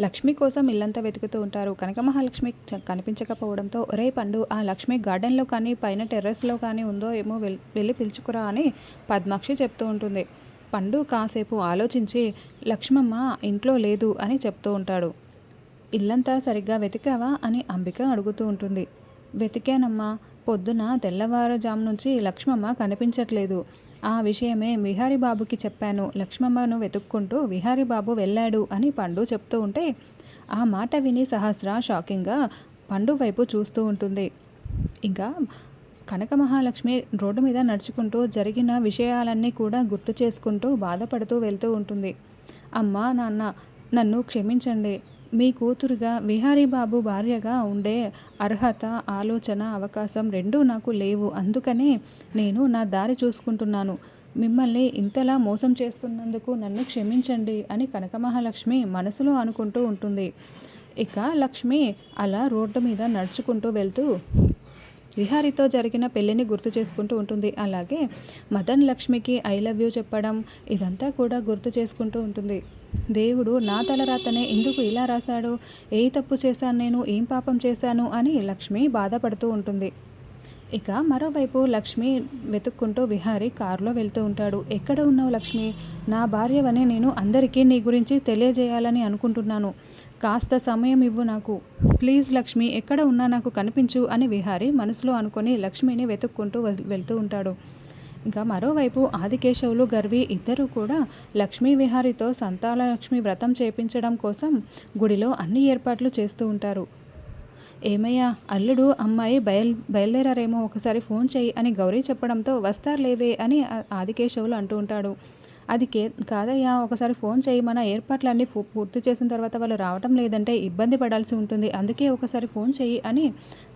లక్ష్మి కోసం ఇల్లంతా వెతుకుతూ ఉంటారు. కనక మహాలక్ష్మి కనిపించకపోవడంతో ఒరే పండు ఆ లక్ష్మి గార్డెన్లో కానీ పైన టెర్రస్లో కానీ ఉందో ఏమో వెళ్ళి పిలుచుకురా అని పద్మాక్షి చెప్తూ ఉంటుంది. పండు కాసేపు ఆలోచించి లక్ష్మమ్మ ఇంట్లో లేదు అని చెప్తూ ఉంటాడు. ఇల్లంతా సరిగ్గా వెతికావా? అని అంబిక అడుగుతూ ఉంటుంది. వెతికానమ్మా పొద్దున తెల్లవారుజాము నుంచి లక్ష్మమ్మ కనిపించట్లేదు. ఆ విషయమే విహారీబాబుకి చెప్పాను. లక్ష్మమ్మను వెతుక్కుంటూ విహారీబాబు వెళ్ళాడు అని పండు చెప్తూ ఉంటే ఆ మాట విని సహస్ర షాకింగ్గా పండు వైపు చూస్తూ ఉంటుంది. ఇంకా కనక మహాలక్ష్మి రోడ్డు మీద నడుచుకుంటూ జరిగిన విషయాలన్నీ కూడా గుర్తు చేసుకుంటూ బాధపడుతూ వెళ్తూ ఉంటుంది. అమ్మా నాన్న నన్ను క్షమించండి. మీ కూతురుగా విహారీ బాబు భార్యగా ఉండే అర్హత ఆలోచన అవకాశం రెండూ నాకు లేవు. అందుకనే నేను నా దారి చూసుకుంటున్నాను. మిమ్మల్ని ఇంతలా మోసం చేస్తున్నందుకు నన్ను క్షమించండి అని కనక మహాలక్ష్మి మనసులో అనుకుంటూ ఉంటుంది. ఇక లక్ష్మి అలా రోడ్డు మీద నడుచుకుంటూ వెళ్తూ విహారీతో జరిగిన పెళ్ళిని గుర్తు చేసుకుంటూ ఉంటుంది. అలాగే మదన్ లక్ష్మికి ఐ లవ్ యూ చెప్పడం ఇదంతా కూడా గుర్తు చేసుకుంటూ ఉంటుంది. దేవుడు నా తలరాతనే ఎందుకు ఇలా రాశాడు? ఏ తప్పు చేశాను నేను? ఏం పాపం చేశాను? అని లక్ష్మి బాధపడుతూ ఉంటుంది. ఇక మరోవైపు లక్ష్మి వెతుక్కుంటూ విహారీ కారులో వెళ్తూ ఉంటాడు. ఎక్కడ ఉన్నావు లక్ష్మి? నా భార్యవని నేను అందరికీ నీ గురించి తెలియజేయాలని అనుకుంటున్నాను. కాస్త సమయం ఇవ్వు నాకు. ప్లీజ్ లక్ష్మి ఎక్కడ ఉన్నా నాకు కనిపించు అని విహారి మనసులో అనుకొని లక్ష్మిని వెతుక్కుంటూ వెళ్తూ ఉంటాడు. ఇంకా మరోవైపు ఆదికేశవులు గర్వి ఇద్దరూ కూడా లక్ష్మీ విహారితో సంతానలక్ష్మి వ్రతం చేపించడం కోసం గుడిలో అన్ని ఏర్పాట్లు చేస్తూ ఉంటారు. ఏమయ్యా అల్లుడు అమ్మాయి బయల్ బయలుదేరారేమో ఒకసారి ఫోన్ చేయి అని గౌరీ చెప్పడంతో వస్తారులేవే అని ఆదికేశవులు అంటూ ఉంటాడు. అది కే కాదయ్యా ఒకసారి ఫోన్ చేయి మన ఏర్పాట్లన్నీ పూర్తి చేసిన తర్వాత వాళ్ళు రావటం లేదంటే ఇబ్బంది పడాల్సి ఉంటుంది. అందుకే ఒకసారి ఫోన్ చేయి అని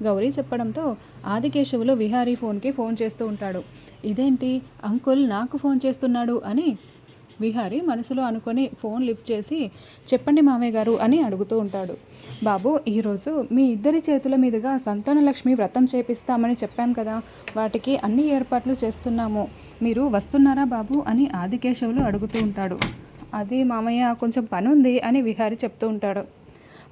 గౌరీ చెప్పడంతో ఆదికేశవులు విహారీ ఫోన్కి ఫోన్ చేస్తూ ఉంటాడు. ఇదేంటి? అంకుల్ నాకు ఫోన్ చేస్తున్నాడు అని విహారి మనసులో అనుకొని ఫోన్ లిఫ్ట్ చేసి చెప్పండి మామయ్య గారు అని అడుగుతూ ఉంటాడు. బాబు ఈరోజు మీ ఇద్దరి చేతుల మీదుగా సంతానలక్ష్మి వ్రతం చేపిస్తామని చెప్పాను కదా. వాటికి అన్ని ఏర్పాట్లు చేస్తున్నాము. మీరు వస్తున్నారా బాబు? అని ఆదికేశవులు అడుగుతూ ఉంటాడు. అది మామయ్య కొంచెం పని ఉంది అని విహారి చెప్తూ ఉంటాడు.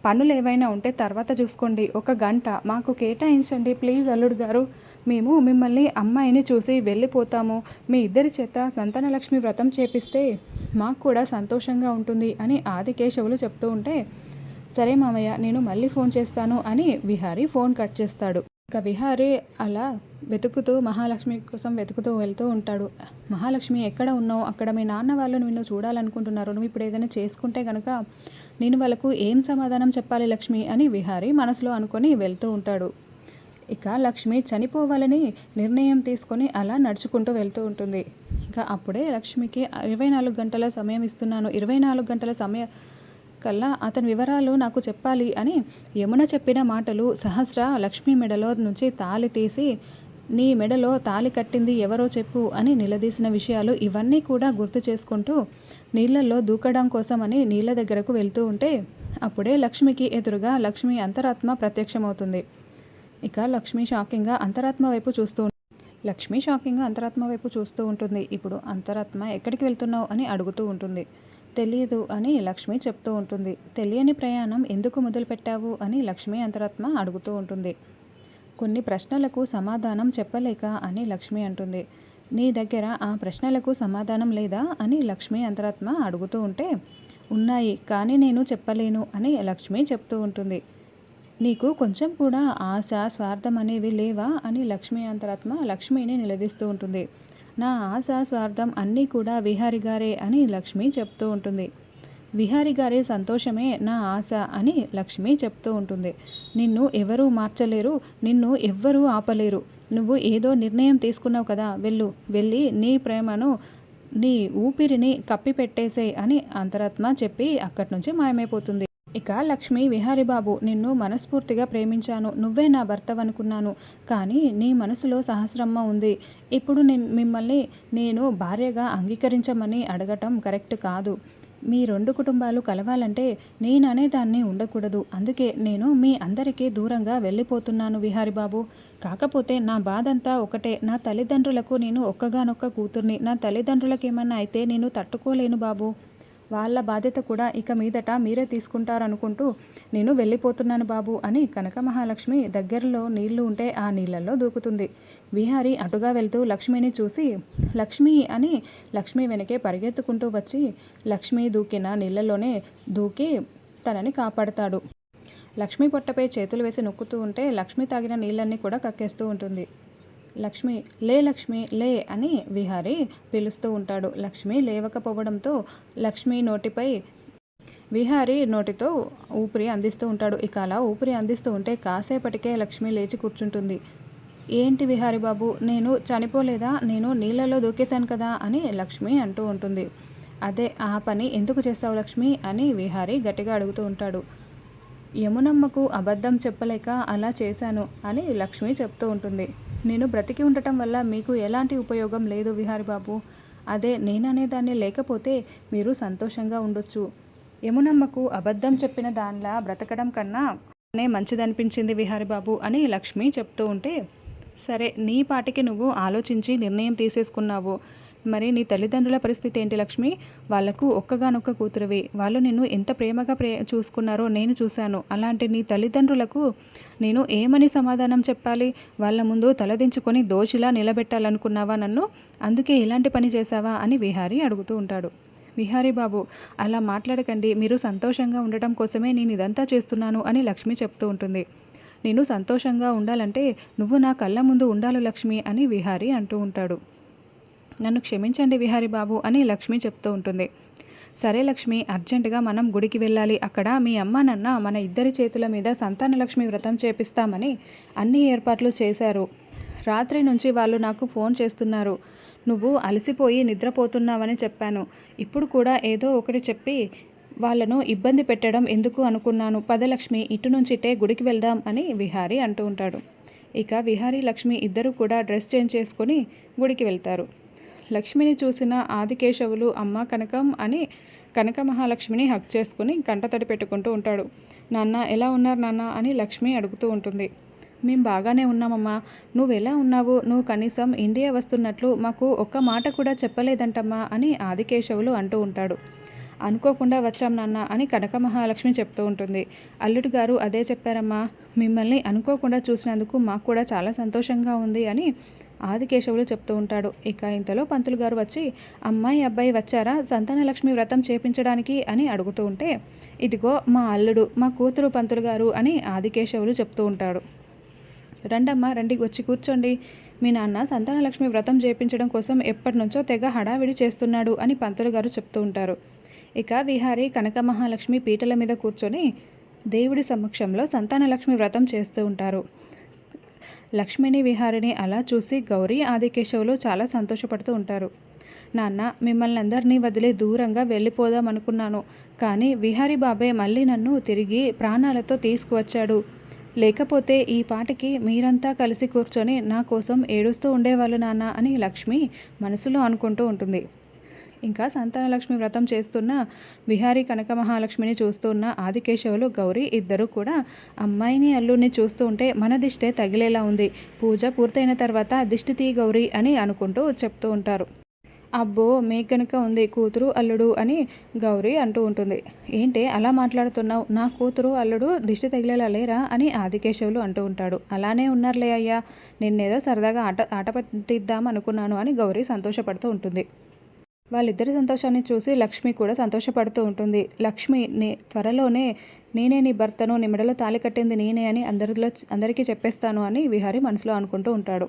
పనులు ఏవైనా ఉంటే తర్వాత చూసుకోండి. ఒక గంట మాకు కేటాయించండి ప్లీజ్ అల్లుడు గారు. మేము మిమ్మల్ని అమ్మాయిని చూసి వెళ్ళిపోతాము. మీ ఇద్దరి చేత సంతానలక్ష్మి వ్రతం చేపిస్తే మాకు కూడా సంతోషంగా ఉంటుంది అని ఆదికేశవులు చెప్తూ ఉంటే సరే మామయ్య నేను మళ్ళీ ఫోన్ చేస్తాను అని విహారీ ఫోన్ కట్ చేస్తాడు. ఇక విహారీ అలా వెతుకుతూ మహాలక్ష్మి కోసం వెతుకుతూ వెళ్తూ ఉంటాడు. మహాలక్ష్మి ఎక్కడ ఉన్నావు? అక్కడ మీ నాన్న వాళ్ళు నిన్ను చూడాలనుకుంటున్నారు. నువ్వు ఇప్పుడు ఏదైనా చేసుకుంటే కనుక నేను వాళ్ళకు ఏం సమాధానం చెప్పాలి లక్ష్మి అని విహారీ మనసులో అనుకొని వెళ్తూ ఉంటాడు. ఇక లక్ష్మి చనిపోవాలని నిర్ణయం తీసుకొని అలా నడుచుకుంటూ వెళ్తూ ఉంటుంది. ఇంకా అప్పుడే లక్ష్మికి ఇరవై నాలుగు గంటల సమయం ఇస్తున్నాను. ఇరవై నాలుగు గంటల సమయ కల్లా అతని వివరాలు నాకు చెప్పాలి అని యమున చెప్పిన మాటలు సహస్ర లక్ష్మి మెడలో నుంచి తాలి తీసి నీ మెడలో తాలి కట్టింది ఎవరో చెప్పు అని నిలదీసిన విషయాలు ఇవన్నీ కూడా గుర్తు చేసుకుంటూ నీళ్ళల్లో దూకడం కోసమని నీళ్ళ దగ్గరకు వెళ్తూ ఉంటే అప్పుడే లక్ష్మికి ఎదురుగా లక్ష్మి అంతరాత్మ ప్రత్యక్షమవుతుంది. ఇక లక్ష్మి షాకింగ్గా అంతరాత్మ వైపు చూస్తూ లక్ష్మి షాకింగ్గా అంతరాత్మ వైపు చూస్తూ ఉంటుంది. ఇప్పుడు అంతరాత్మ ఎక్కడికి వెళ్తున్నావు అని అడుగుతూ ఉంటుంది. తెలియదు అని లక్ష్మి చెప్తూ ఉంటుంది. తెలియని ప్రయాణం ఎందుకు మొదలుపెట్టావు అని లక్ష్మి అంతరాత్మ అడుగుతూ ఉంటుంది. కొన్ని ప్రశ్నలకు సమాధానం చెప్పలేక అని లక్ష్మి అంటుంది. నీ దగ్గర ఆ ప్రశ్నలకు సమాధానం లేదా? అని లక్ష్మి అంతరాత్మ అడుగుతూ ఉంటే ఉన్నాయి కానీ నేను చెప్పలేను అని లక్ష్మి చెప్తూ ఉంటుంది. నీకు కొంచెం కూడా ఆశ స్వార్థం అనేవి లేవా? అని లక్ష్మి అంతరాత్మ లక్ష్మిని నిలదీస్తూ ఉంటుంది. నా ఆశ స్వార్థం అన్నీ కూడా విహారి గారే అని లక్ష్మి చెప్తూ ఉంటుంది. విహారి గారి సంతోషమే నా ఆశ అని లక్ష్మి చెప్తూ ఉంటుంది. నిన్ను ఎవరూ మార్చలేరు నిన్ను ఎవ్వరూ ఆపలేరు. నువ్వు ఏదో నిర్ణయం తీసుకున్నావు కదా వెళ్ళు. వెళ్ళి నీ ప్రేమను నీ ఊపిరిని కప్పిపెట్టేసేయ్ అని అంతరాత్మ చెప్పి అక్కడి నుంచి మాయమైపోతుంది. ఇక లక్ష్మి విహారి బాబు నిన్ను మనస్ఫూర్తిగా ప్రేమించాను. నువ్వే నా భర్తవనుకున్నాను. కానీ నీ మనసులో సహస్రమ్మ ఉంది. ఇప్పుడు నేను మిమ్మల్ని నేను భార్యగా అంగీకరించమని అడగటం కరెక్ట్ కాదు. మీ రెండు కుటుంబాలు కలవాలంటే నేననే దాన్ని ఉండకూడదు. అందుకే నేను మీ అందరికీ దూరంగా వెళ్ళిపోతున్నాను విహారి బాబు కాకపోతే నా బాధంతా ఒకటే. నా తల్లిదండ్రులకు నేను ఒక్కగానొక్క కూతుర్ని. నా తల్లిదండ్రులకేమన్నా అయితే నేను తట్టుకోలేను బాబు. వాళ్ళ బాధ్యత కూడా ఇక మీదట మీరే తీసుకుంటారనుకుంటూ నేను వెళ్ళిపోతున్నాను బాబు అని కనక మహాలక్ష్మి దగ్గరలో నీళ్ళు ఉంటే ఆ నీళ్ళల్లో దూకుతుంది. విహారి అటుగా వెళ్తూ లక్ష్మిని చూసి లక్ష్మి అని లక్ష్మి వెనకే పరిగెత్తుకుంటూ వచ్చి లక్ష్మి దూకిన నీళ్ళలోనే దూకి తనని కాపాడతాడు. లక్ష్మి పొట్టపై చేతులు వేసి నొక్కుతూ ఉంటే లక్ష్మి తాగిన నీళ్ళన్నీ కూడా కక్కేస్తూ ఉంటుంది. లక్ష్మి లే లక్ష్మి లే అని విహారి పిలుస్తూ ఉంటాడు. లక్ష్మి లేవకపోవడంతో లక్ష్మి నోటిపై విహారి నోటితో ఊపిరి అందిస్తూ ఉంటాడు. ఇక అలా ఊపిరి అందిస్తూ ఉంటే కాసేపటికే లక్ష్మి లేచి కూర్చుంటుంది. ఏంటి విహారి బాబు నేను చనిపోలేదా? నేను నీళ్ళలో దూకేశాను కదా? అని లక్ష్మి అంటూ ఉంటుంది. అదే ఆ పని ఎందుకు చేస్తావు లక్ష్మి? అని విహారి గట్టిగా అడుగుతూ ఉంటాడు. యమునమ్మకు అబద్ధం చెప్పలేక అలా చేశాను అని లక్ష్మి చెప్తూ ఉంటుంది. నేను బ్రతికి ఉండటం వల్ల మీకు ఎలాంటి ఉపయోగం లేదు విహారి బాబు. అదే నేననేదాన్ని లేకపోతే మీరు సంతోషంగా ఉండొచ్చు. యమునమ్మకు అబద్ధం చెప్పిన దానిలా బ్రతకడం కన్నా నే మంచిదనిపించింది విహారి బాబు అని లక్ష్మి చెప్తూ ఉంటే సరే నీ పాటికి నువ్వు ఆలోచించి నిర్ణయం తీసేసుకున్నావు. మరి నీ తల్లిదండ్రుల పరిస్థితి ఏంటి లక్ష్మి? వాళ్ళకు ఒక్కగానొక్క కూతురువి. వాళ్ళు నిన్ను ఎంత ప్రేమగా ప్రే చూసుకున్నారో నేను చూశాను. అలాంటి నీ తల్లిదండ్రులకు నేను ఏమని సమాధానం చెప్పాలి? వాళ్ళ ముందు తలదించుకొని దోషిలా నిలబెట్టాలనుకున్నావా నన్ను? అందుకే ఇలాంటి పని చేశావా? అని విహారీ అడుగుతూ ఉంటాడు. విహారీ బాబు అలా మాట్లాడకండి. మీరు సంతోషంగా ఉండటం కోసమే నేను ఇదంతా చేస్తున్నాను అని లక్ష్మి చెప్తూ ఉంటుంది. నేను సంతోషంగా ఉండాలంటే నువ్వు నా కళ్ళ ముందు ఉండాలి లక్ష్మి అని విహారీ అంటూ ఉంటాడు. నన్ను క్షమించండి విహారీ బాబు అని లక్ష్మి చెప్తూ ఉంటుంది. సరే లక్ష్మి అర్జెంటుగా మనం గుడికి వెళ్ళాలి. అక్కడ మీ అమ్మ నాన్న మన ఇద్దరి చేతుల మీద సంతాన లక్ష్మి వ్రతం చేపిస్తామని అన్ని ఏర్పాట్లు చేశారు. రాత్రి నుంచి వాళ్ళు నాకు ఫోన్ చేస్తున్నారు. నువ్వు అలసిపోయి నిద్రపోతున్నావని చెప్పాను. ఇప్పుడు కూడా ఏదో ఒకటి చెప్పి వాళ్ళను ఇబ్బంది పెట్టడం ఎందుకు అనుకున్నాను. పదలక్ష్మి ఇటు నుంచిటే గుడికి వెళ్దాం అని విహారి అంటూ ఉంటాడు. ఇక విహారీ లక్ష్మి ఇద్దరు కూడా డ్రెస్ చేంజ్ చేసుకొని గుడికి వెళ్తారు. లక్ష్మిని చూసిన ఆదికేశవులు అమ్మ కనకం అని కనక మహాలక్ష్మిని హక్ చేసుకుని కంటతడి పెట్టుకుంటూ ఉంటాడు. నాన్న ఎలా ఉన్నారు నాన్న? అని లక్ష్మి అడుగుతూ ఉంటుంది. మేము బాగానే ఉన్నామమ్మా. నువ్వు ఎలా ఉన్నావు? నువ్వు కనీసం ఇండియా వస్తున్నట్లు మాకు ఒక్క మాట కూడా చెప్పలేదంటమ్మా అని ఆదికేశవులు అంటూ ఉంటాడు. అనుకోకుండా వచ్చాం నాన్న అని కనక మహాలక్ష్మి చెప్తూ ఉంటుంది. అల్లుడు గారు అదే చెప్పారమ్మా. మిమ్మల్ని అనుకోకుండా చూసినందుకు మాకు కూడా చాలా సంతోషంగా ఉంది అని ఆదికేశవులు చెప్తూ ఉంటాడు. ఇక ఇంతలో పంతులు గారు వచ్చి అమ్మాయి అబ్బాయి వచ్చారా? సంతానలక్ష్మి వ్రతం చేపించడానికి? అని అడుగుతూ ఉంటే ఇదిగో మా అల్లుడు మా కూతురు పంతులు గారు అని ఆదికేశవులు చెప్తూ ఉంటాడు. రండమ్మ రండి వచ్చి కూర్చోండి. మీ నాన్న సంతానలక్ష్మి వ్రతం చేపించడం కోసం ఎప్పటి నుంచో తెగ హడావిడి చేస్తున్నాడు అని పంతులు గారు చెప్తూ ఉంటారు. ఇక విహారీ కనక మహాలక్ష్మి పీటల మీద కూర్చొని దేవుడి సమక్షంలో సంతానలక్ష్మి వ్రతం చేస్తూ ఉంటారు. లక్ష్మిని విహారిని అలా చూసి గౌరీ ఆదికేశవులు చాలా సంతోషపడుతూ ఉంటారు. నాన్న మిమ్మల్ని అందరినీ వదిలే దూరంగా వెళ్ళిపోదాం అనుకున్నాను కానీ విహారీ బాబే మళ్ళీ నన్ను తిరిగి ప్రాణాలతో తీసుకువచ్చాడు. లేకపోతే ఈ పాటికి మీరంతా కలిసి కూర్చొని నా కోసం ఏడుస్తూ ఉండేవాళ్ళు నాన్న అని లక్ష్మి మనసులో అనుకుంటూ ఉంటుంది. ఇంకా సంతానలక్ష్మి వ్రతం చేస్తున్న విహారీ కనక మహాలక్ష్మిని చూస్తున్న ఆదికేశవులు గౌరీ ఇద్దరు కూడా అమ్మాయిని అల్లుడిని చూస్తూ ఉంటే మన దిష్టే తగిలేలా ఉంది. పూజ పూర్తయిన తర్వాత దిష్టి తీ గౌరీ అని అనుకుంటూ చెప్తూ ఉంటారు. అబ్బో మీకు కనుక ఉంది కూతురు అల్లుడు అని గౌరీ అంటూ ఉంటుంది. ఏంటి అలా మాట్లాడుతున్నావు? నా కూతురు అల్లుడు దిష్టి తగిలేలా లేరా అని ఆదికేశవులు అంటూ ఉంటాడు. అలానే ఉన్నారులే అయ్యా. నిన్నేదో సరదాగా ఆట ఆట పట్టిద్దాం అనుకున్నాను అని గౌరీ సంతోషపడుతూ ఉంటుంది. వాళ్ళిద్దరి సంతోషాన్ని చూసి లక్ష్మి కూడా సంతోషపడుతూ ఉంటుంది. లక్ష్మి నే త్వరలోనే నేనే నీ భర్తను నీ మెడలో తాలి కట్టింది నేనే అని అందరిలో అందరికీ చెప్పేస్తాను అని విహారీ మనసులో అనుకుంటూ ఉంటాడు.